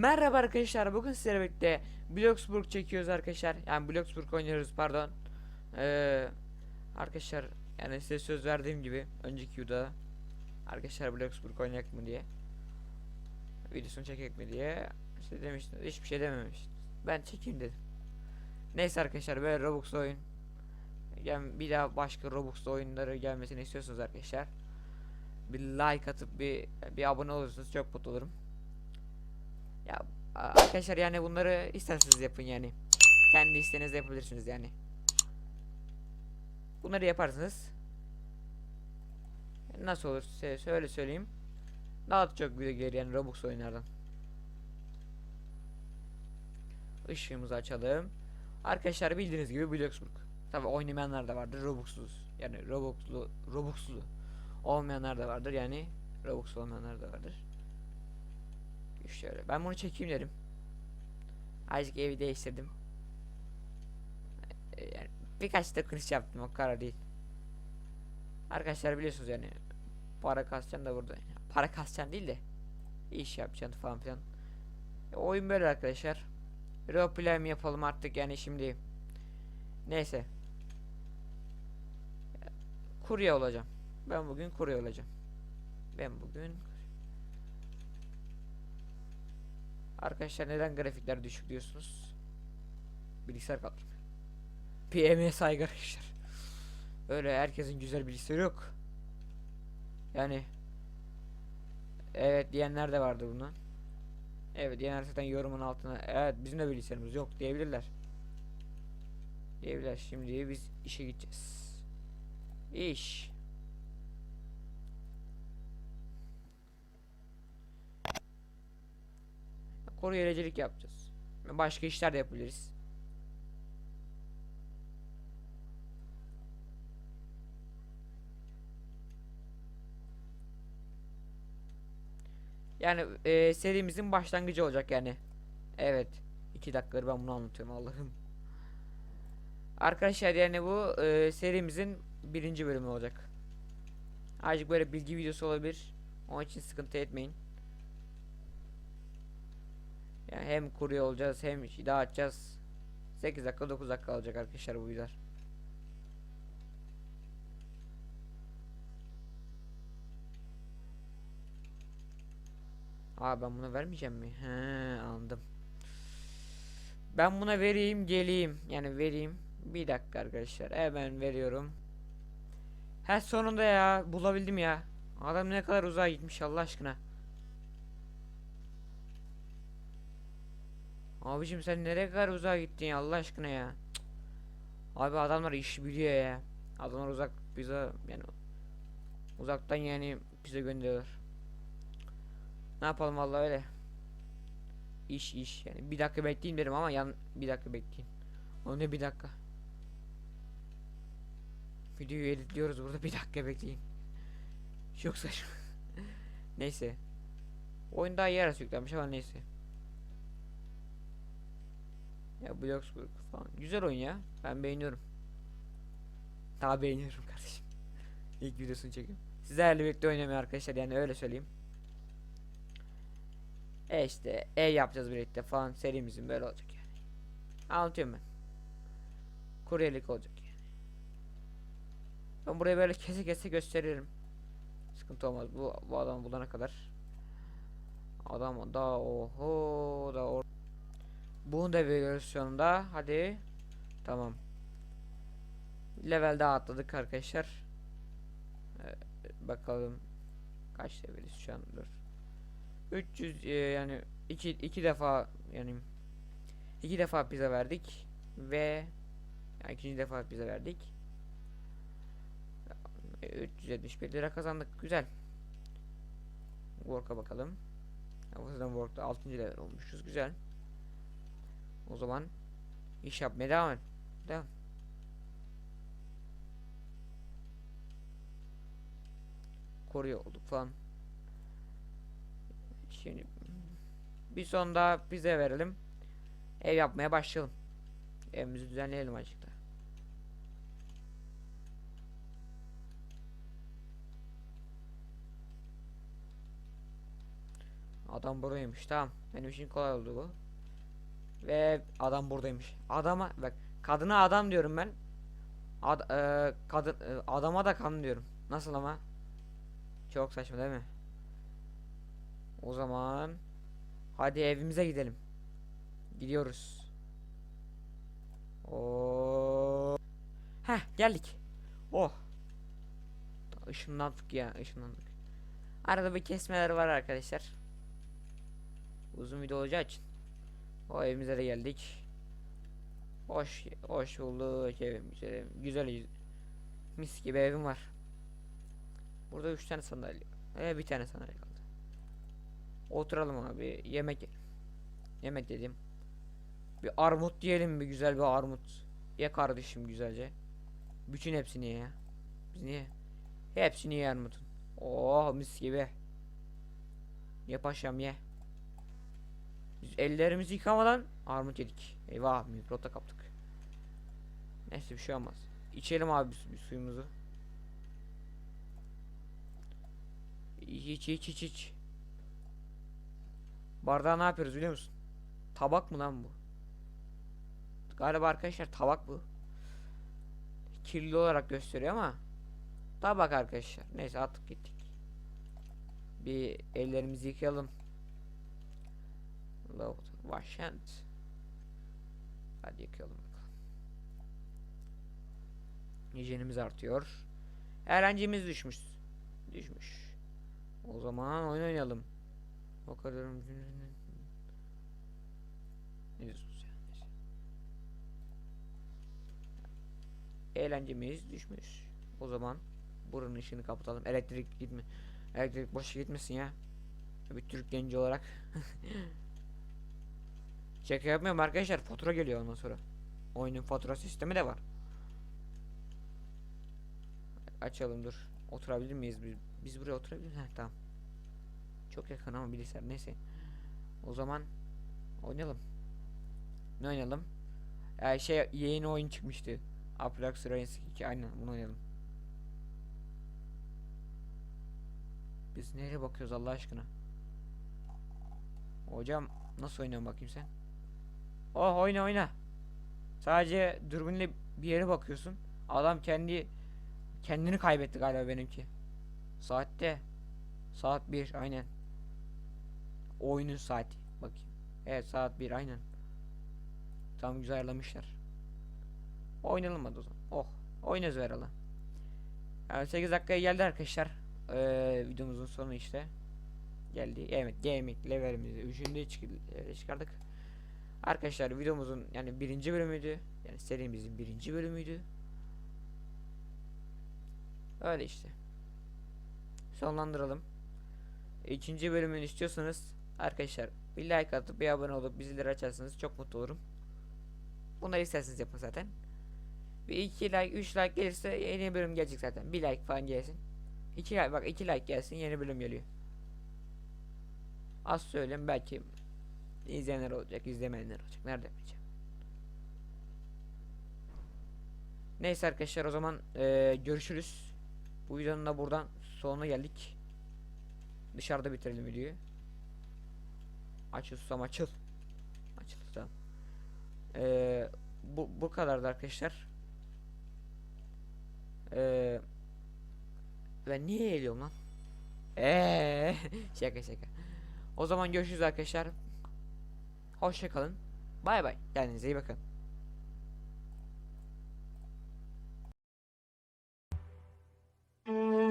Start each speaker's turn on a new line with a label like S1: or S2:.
S1: Merhaba arkadaşlar bugün sizlerle birlikte Bloxburg çekiyoruz arkadaşlar. Yani Bloxburg oynuyoruz pardon. Ee, Arkadaşlar yani size söz verdiğim gibi önceki videoda Arkadaşlar Bloxburg oynayak mı diye Videosunu çekek mi diye işte demiştiniz hiçbir şey dememiştiniz Ben çekeyim dedim. Neyse arkadaşlar böyle Roblox oyun. Yani bir daha başka Roblox oyunları gelmesini istiyorsunuz arkadaşlar bir like atıp bir bir abone olursanız çok mutlu olurum. Ya arkadaşlar yani bunları isterseniz yapın yani. Kendi isteğinizle yapabilirsiniz yani. Bunları yaparsınız. Nasıl olur şöyle söyleyeyim. Daha da çok video gelir yani Roblox oyunlardan. Işığımızı açalım. Arkadaşlar bildiğiniz gibi Bloxburg. Tabi oynamayanlar da vardır Robux'suz. Yani Robux'lu Robux'lu olmayanlar da vardır yani Robux olmayanlar da vardır. Şöyle ben bunu çekeyim dedim. Azıcık evi değiştirdim. Ee, Yani birkaç dokunuş yaptım o kadar değil. Arkadaşlar biliyorsunuz yani para kasacaksın da burada. Para kasacaksın değil de iş yapacaksın falan filan. E, oyun böyle arkadaşlar. Roleplay mi yapalım artık yani şimdi. Neyse. Kurye olacağım. Ben bugün kurye olacağım. Ben bugün Arkadaşlar neden grafikler düşük diyorsunuz? Bilgisayar kaldırmıyor. PM'ye saygı arkadaşlar. Öyle herkesin güzel bilgisayarı yok. Yani Evet diyenler de vardı bunu. Evet diyenler zaten yorumun altına evet bizim de bilgisayarımız yok diyebilirler. Diyebilirler. Şimdi biz işe gideceğiz. İş. Kuryelecilik yapacağız. Başka işler de yapabiliriz. Yani e, serimizin başlangıcı olacak yani. Evet. iki dakikadır ben bunu anlatıyorum Allah'ım. Arkadaşlar yani bu e, serimizin birinci bölümü olacak. Azıcık böyle bilgi videosu olabilir. Onun için sıkıntı etmeyin. Yani hem kurye olacağız hem şey dağıtacağız. 8 dakika 9 dakika alacak arkadaşlar bu videolar. Aa ben bunu vermeyeceğim mi? He anladım. Ben buna vereyim geleyim. Yani vereyim. Bir dakika arkadaşlar. Hemen veriyorum. He sonunda ya bulabildim ya. Adam ne kadar uzağa gitmiş Allah aşkına. Abicim sen nereye kadar uzağa gittin ya Allah aşkına ya. Cık. Abi adamlar iş biliyor ya. Adamlar uzak bize yani uzaktan yani bize gönderiyorlar. Ne yapalım vallahi öyle. İş iş yani bir dakika bekleyin derim ama yan bir dakika bekleyin. O ne bir dakika. Videoyu editliyoruz burada bir dakika bekleyin. Çok saçma. neyse. Oyun daha arası yüklenmiş ama neyse. Ya Bloxburg falan. Güzel oyun ya. Ben beğeniyorum. Daha beğeniyorum kardeşim. İlk videosunu çekiyorum. Sizlerle birlikte oynamıyor arkadaşlar yani öyle söyleyeyim. E işte E yapacağız birlikte falan serimizin böyle olacak yani. Anlatıyorum ben. Kuryelik olacak yani. Ben burayı böyle kese kese gösteririm. Sıkıntı olmaz bu, bu adamı bulana kadar. Adam da oho da or Bunu da veriyoruz sonunda. Hadi. Tamam. Level daha atladık arkadaşlar. Ee, bakalım kaç leveliz şu an dur. 300 e, yani iki, iki defa yani iki defa pizza verdik ve yani ikinci defa pizza verdik. E, 371 lira kazandık. Güzel. Work'a bakalım. Hafızdan Work'ta 6. level olmuşuz. Güzel. O zaman iş yapmaya devam et. Devam. Koruyor olduk falan. Şimdi bir son daha bize verelim. Ev yapmaya başlayalım. Evimizi düzenleyelim açıkta. Adam buradaymış. Tamam. Benim için kolay oldu bu. Ve adam buradaymış. Adama bak kadına adam diyorum ben. Ad, e, kadın e, adama da kan diyorum. Nasıl ama? Çok saçma değil mi? O zaman hadi evimize gidelim. Gidiyoruz. Oo. Heh geldik. Oh. Işınlandık ya ışınlandık. Arada bir kesmeler var arkadaşlar. Uzun video olacağı için. O evimize de geldik. Hoş hoş bulduk evimize. Güzel mis gibi evim var. Burada üç tane sandalye. Ee, bir tane sandalye kaldı. Oturalım abi. Yemek. Yemek dedim. Bir armut diyelim bir güzel bir armut. Ye kardeşim güzelce. Bütün hepsini ye. Biz niye? Hepsini ye armutun. Oh mis gibi. Ye paşam ye. Biz ellerimizi yıkamadan armut yedik. Eyvah mikrota kaptık. Neyse bir şey olmaz. İçelim abi su- suyumuzu. İç iç iç iç. Bardağı ne yapıyoruz biliyor musun? Tabak mı lan bu? Galiba arkadaşlar tabak bu. Kirli olarak gösteriyor ama tabak arkadaşlar. Neyse attık gittik. Bir ellerimizi yıkayalım. Load wash hands. Hadi yıkayalım bakalım. Hijyenimiz artıyor. Eğlencemiz düşmüş. Düşmüş. O zaman oyun oynayalım. Kadar ne diyorsunuz ya? Neyse. Eğlencemiz düşmüş. O zaman buranın ışığını kapatalım. Elektrik gitme. Elektrik boşa gitmesin ya. Bir Türk genci olarak. Şaka yapmıyorum arkadaşlar. Fatura geliyor ondan sonra. Oyunun fatura sistemi de var. Açalım dur. Oturabilir miyiz biz? Biz buraya oturabilir miyiz? Heh, tamam. Çok yakın ama bilgisayar neyse. O zaman oynayalım. Ne oynayalım? Ee, şey yeni oyun çıkmıştı. Apex Legends 2 aynen bunu oynayalım. Biz nereye bakıyoruz Allah aşkına? Hocam nasıl oynuyorsun bakayım sen? Oh oyna oyna. Sadece dürbünle bir yere bakıyorsun. Adam kendi kendini kaybetti galiba benimki. Saatte saat 1 aynen. Oyunun saati bakayım. Evet saat 1 aynen. Tam güzel ayarlamışlar. Oynayalım hadi o zaman. Oh oynarız herhalde. Yani 8 dakikaya geldi arkadaşlar. Ee, videomuzun sonu işte. Geldi. Evet gaming levelimizi 3'ünde çıkardık. Arkadaşlar videomuzun yani birinci bölümüydü. Yani serimizin birinci bölümüydü. Öyle işte. Sonlandıralım. İkinci bölümünü istiyorsanız arkadaşlar bir like atıp bir abone olup bizleri açarsanız çok mutlu olurum. Bunları isterseniz yapın zaten. Bir iki like, üç like gelirse yeni bölüm gelecek zaten. Bir like falan gelsin. İki like, bak iki like gelsin yeni bölüm geliyor. Az söyleyeyim belki izleyenler olacak, izlemeyenler olacak. Nerede bileceğim. Neyse arkadaşlar o zaman eee, görüşürüz. Bu videonun da buradan sonuna geldik. Dışarıda bitirelim videoyu. Açıl susam açıl. Açıl tamam. Eee, bu, bu kadardı arkadaşlar. Eee ben niye eğiliyorum lan? Eee şaka şaka. O zaman görüşürüz arkadaşlar. Hoşçakalın. Bay bay. Kendinize iyi bakın. Mm-hmm.